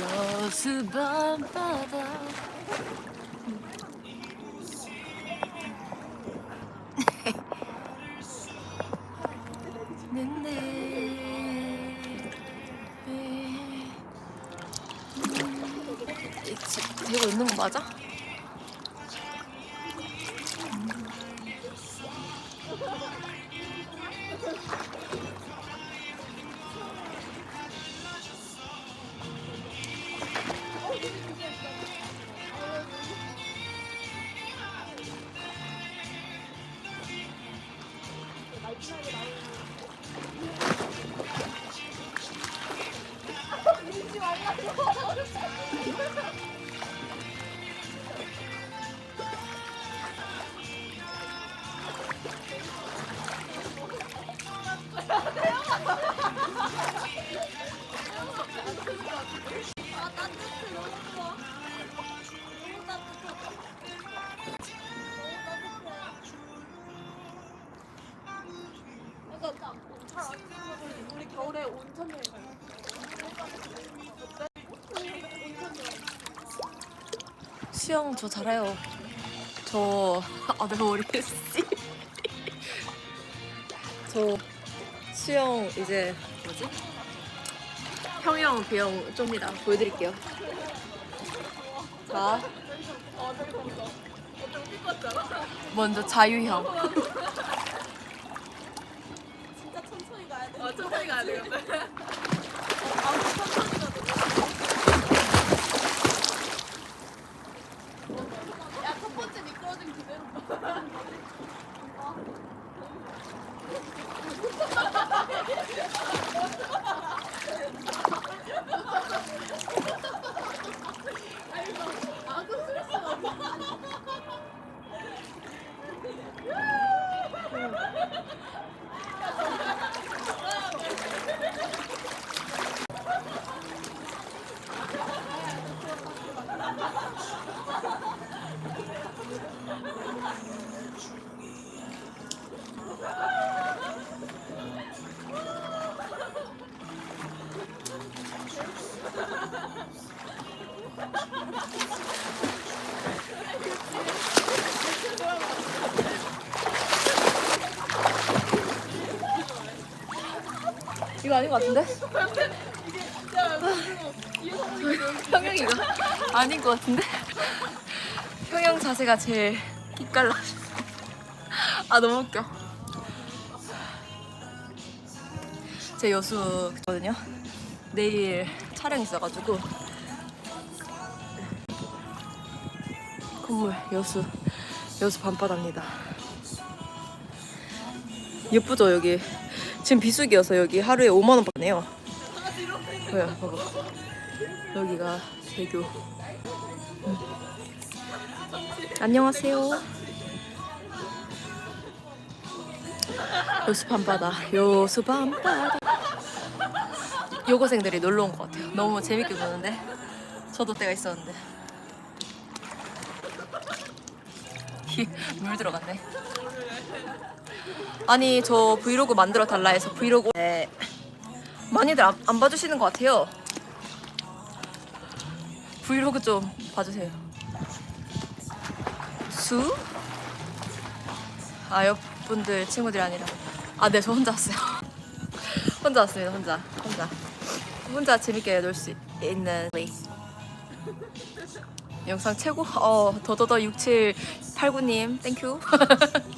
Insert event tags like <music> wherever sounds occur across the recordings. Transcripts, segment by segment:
여수 밤바다 되고 있는 거 맞아? 수영 저 잘해요. 저, 아, 내 머리 씨. 저 수영 이제 뭐지? 평영, 비영 좀이다. 보여드릴게요. 자? 먼저 자유형. 진짜 천천히 가야 돼. 어, 천천히 가야 돼. 야, 첫 번째 미끄러진 그대로. 아, 그 스트레스 받아. 이거 아닌 것 같은데? 이어서 평영이가 아닌 것 같은데? 평영 자세가 제일 기깔나. 아 너무 웃겨. 제 여수거든요. 내일 촬영 있어가지고 건물 여수 여수 밤바다입니다. 예쁘죠 여기. 지금 비수기여서 여기 하루에 5만 원 받네요. 뭐야 봐봐. 여기가 대교. 음. 안녕하세요. 여수 밤바다. 여수 밤바다. 여고생들이 놀러 온 것 같아요. 너무 재밌게 노는데 저도 때가 있었는데 히, 물 들어갔네. 아니 저 브이로그 만들어 달라 해서 브이로그 네. 많이들 안, 안 봐주시는 것 같아요. 브이로그 좀 봐주세요. 수? 아, 옆분들 친구들이 아니라. 아, 네, 저 혼자 왔어요. <laughs> 혼자 왔습니다, 혼자. 혼자. 혼자 재밌게 놀 수 있는. 영상 최고? 어, 더더더 6789님, 땡큐. <laughs>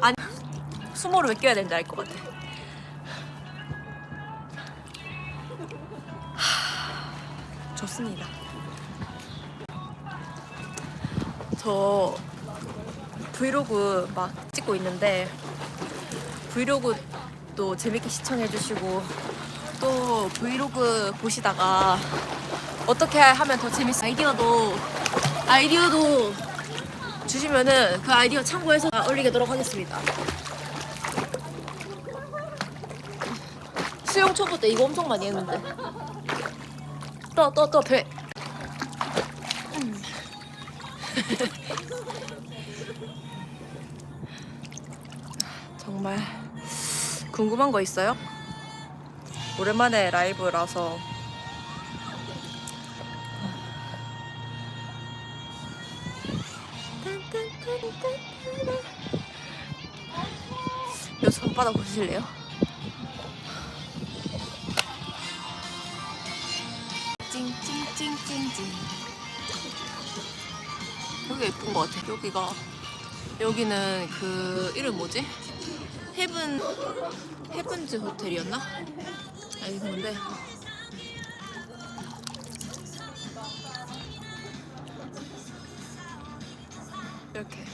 아니, 수모를 왜 껴야 되는지 알 것 같아. 하, 좋습니다. 저 브이로그 막 찍고 있는데 브이로그도 재밌게 시청해주시고 또 브이로그 보시다가 어떻게 하면 더 재밌어 아이디어도 아이디어도 주시면은 그 아이디어 참고해서 올리도록 하겠습니다. 수영 초보 때 이거 엄청 많이 했는데. 또 또 또 배. 음. <laughs> 정말 궁금한 거 있어요? 오랜만에 라이브라서 요 손바닥 보실래요? 찡찡찡찡찡 여기 예쁜 것 같아 여기가 여기는 그 이름 뭐지? 헤븐 헤븐즈 호텔이었나? 아니 근데 이렇게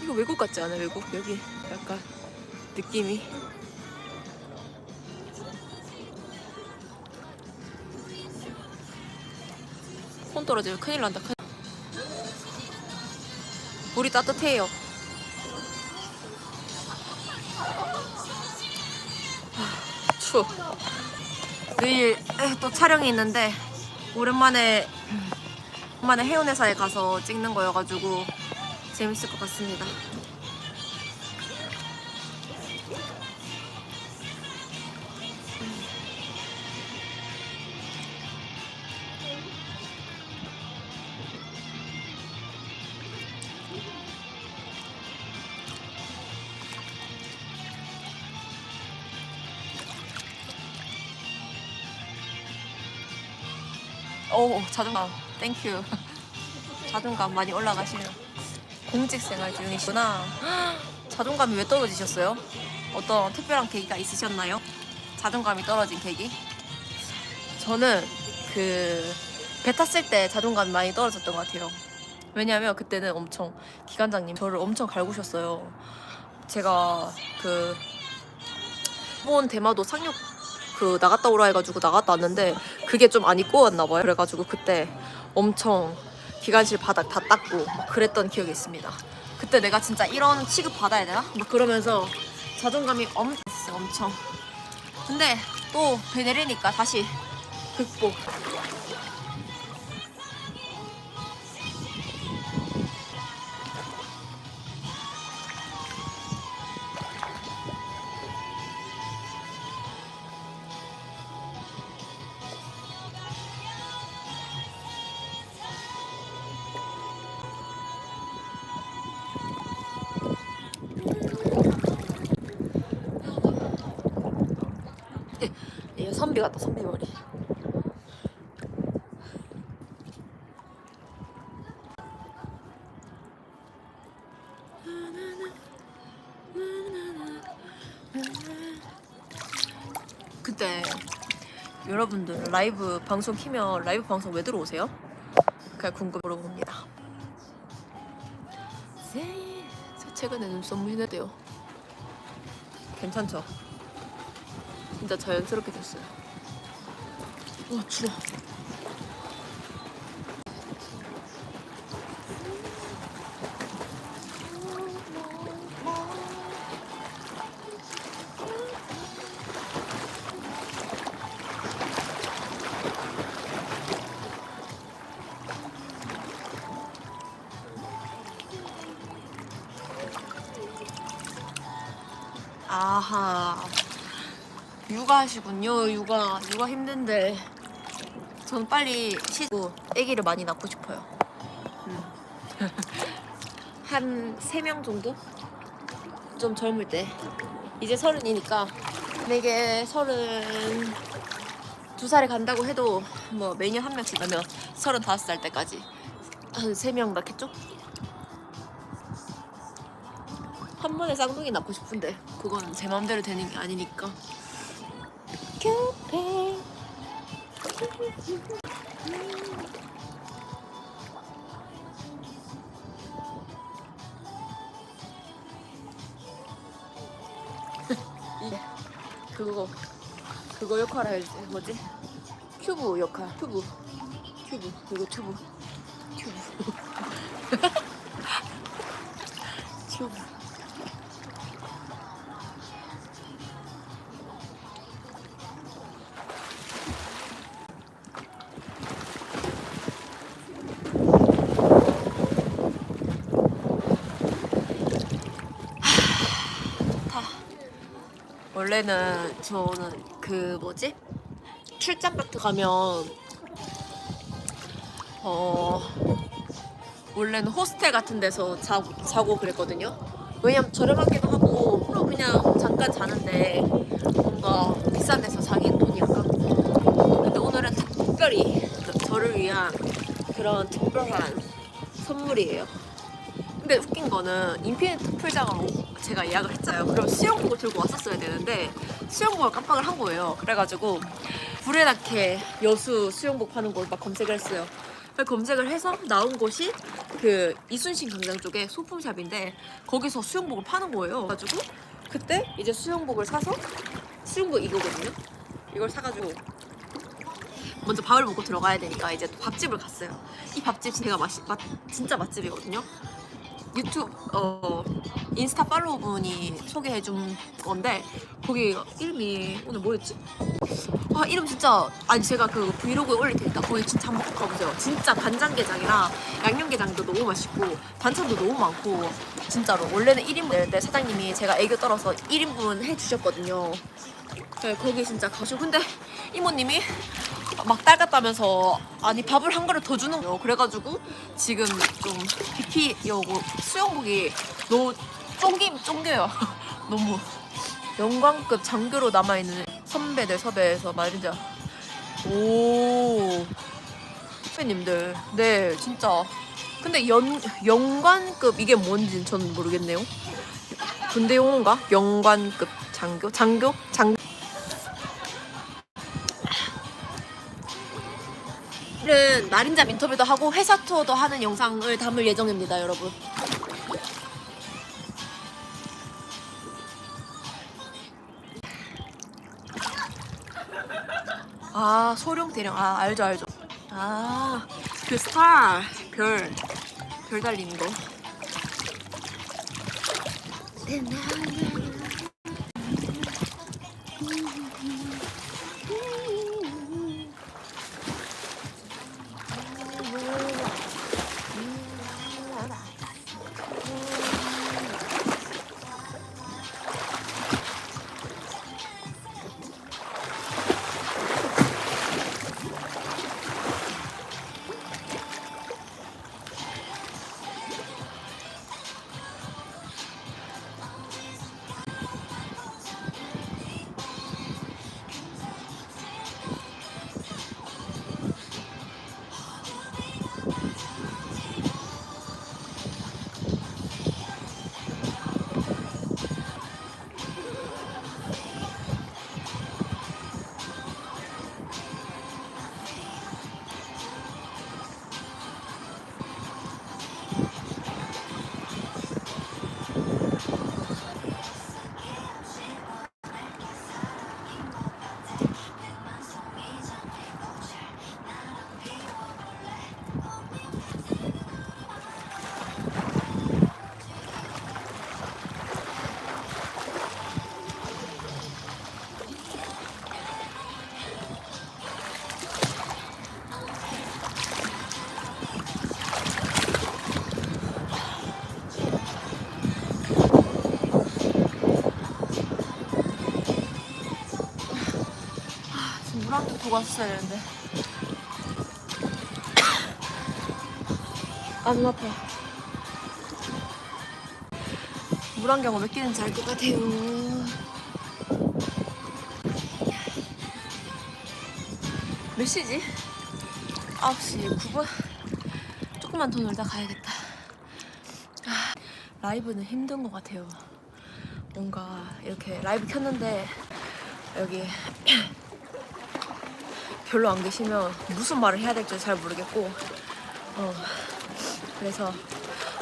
이거 외국 같지 않아 외국 여기 약간 느낌이 손 떨어지면 큰일 난다. 물이 따뜻해요 하, 추워 내일 또 촬영이 있는데 오랜만에 오랜만에 해운회사에 가서 찍는 거여가지고 재밌을 것 같습니다. 오 자존감 땡큐 <laughs> 자존감 많이 올라가시네요 공직 생활 중이시구나 <gasps> 자존감이 왜 떨어지셨어요? 어떤 특별한 계기가 있으셨나요? 자존감이 떨어진 계기? 저는 그 배 탔을 때 자존감이 많이 떨어졌던 것 같아요 왜냐면 그때는 엄청 기관장님 저를 엄청 갈구셨어요 제가 그 일본 대마도 상륙 그 나갔다 오라 해가지고 나갔다 왔는데 그게 좀 안 입고 왔나 봐요. 그래가지고 그때 엄청 기관실 바닥 다 닦고 막 그랬던 기억이 있습니다. 그때 내가 진짜 이런 취급 받아야 되나? 막 그러면서 자존감이 엄청. 엄청. 근데 또 배 내리니까 다시 극복. 머리. 그때 여러분들 라이브 방송 키면 라이브 방송 왜 들어오세요? 그냥 궁금 물어봅니다. 네, 저 최근에 눈썹 무인했대요. 괜찮죠? 진짜 자연스럽게 됐어요. 와 추워. 아하. 육아하시군요. 육아 육아 힘든데 전 빨리 쉬고 아기를 많이 낳고 싶어요. 음. <laughs> 한세 명 정도? 좀 젊을 때 이제 서른이니까 내게 서른 두 살에 간다고 해도 뭐 매년 한 명씩 나면 서른 다섯 살 때까지 한 세 명 낳겠죠? 한 번에 쌍둥이 낳고 싶은데 그건 제 맘대로 되는 게 아니니까 큐페 이 그거 그거 역할 할지. 뭐지? 큐브 역할. 큐브. 큐브. 그리고 튜브. 튜브. <laughs> 원래는 저는 그 뭐지 출장 같은 거 가면 어 원래는 호스텔 같은 데서 자, 자고 그랬거든요. 왜냐면 저렴하기도 하고 또 그냥 잠깐 자는데 뭔가 비싼 데서 자기는 돈이 아깝고 근데 오늘은 특별히 그 저를 위한 그런 특별한 선물이에요. 근데 웃긴 거는 인피니트 풀장으로 제가 예약을 했잖아요. 그럼 수영복을 들고 왔었어야 되는데 수영복을 깜빡을 한 거예요. 그래가지고 불에 낳게 여수 수영복 파는 곳 막 검색을 했어요. 검색을 해서 나온 곳이 그 이순신 광장 쪽에 소품샵인데 거기서 수영복을 파는 거예요. 그래가지고 그때 이제 수영복을 사서 수영복 이거거든요. 이걸 사가지고 먼저 밥을 먹고 들어가야 되니까 이제 또 밥집을 갔어요. 이 밥집 제가 맛이 맛 진짜 맛집이거든요. 유튜브 어 인스타 팔로우 분이 소개해 준 건데 거기 이름이 오늘 뭐였지? 아 이름 진짜 아니 제가 그 브이로그에 올릴 테니까 거기 진짜 한번 꼭 가보세요. 진짜 간장게장이랑 양념게장도 너무 맛있고 반찬도 너무 많고 진짜로 원래는 1인분인데 사장님이 제가 애교 떨어서 1인분 해주셨거든요. 네, 거기 진짜 가시고 근데 이모님이 막 딸 같다면서 아니 밥을 한 그릇 더 주는 거예요. 그래가지고 지금 좀 비피 여고 수영복이 너무 쫑김 쫑겨요. <laughs> 너무 영광급 장교로 남아있는 선배들 섭외해서 말이죠. 오 선배님들 네 진짜 근데 연 영관급 이게 뭔지 저는 모르겠네요. 군대 용어인가? 영관급 장교 장교 장 는 날인잡 인터뷰도 하고 회사 투어도 하는 영상을 담을 예정입니다, 여러분. 아, 소룡 대령. 아, 알죠, 알죠. 아, 그 스타 별. 별 달리는 거. 물한개 두고 왔어야 되는데. 아, 눈 아파. 물한 개가 몇 끼는지 알 것 같아요. 몇 시지? 9시 9분? 조금만 더 놀다 가야겠다. 아, 라이브는 힘든 것 같아요. 뭔가 이렇게 라이브 켰는데 여기 별로 안 계시면 무슨 말을 해야 될지 잘 모르겠고 어, 그래서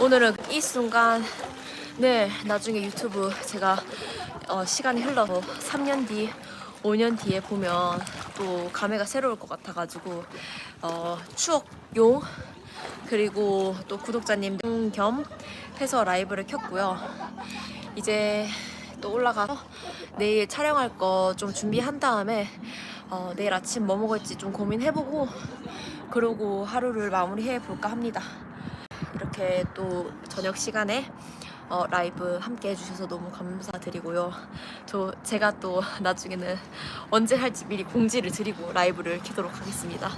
오늘은 이 순간 네 나중에 유튜브 제가 어, 시간이 흘러서 3년 뒤, 5년 뒤에 보면 또 감회가 새로울 것 같아가지고 어, 추억용 그리고 또 구독자님들 겸 해서 라이브를 켰고요. 이제 또 올라가서 내일 촬영할 거 좀 준비한 다음에 어, 내일 아침 뭐 먹을지 좀 고민해보고 그러고 하루를 마무리해 볼까 합니다. 이렇게 또 저녁 시간에 어, 라이브 함께 해주셔서 너무 감사드리고요. 저 제가 또 나중에는 언제 할지 미리 공지를 드리고 라이브를 키도록 하겠습니다.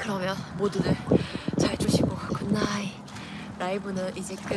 그러면 모두들 잘 주시고 굿나잇. 라이브는 이제 끝.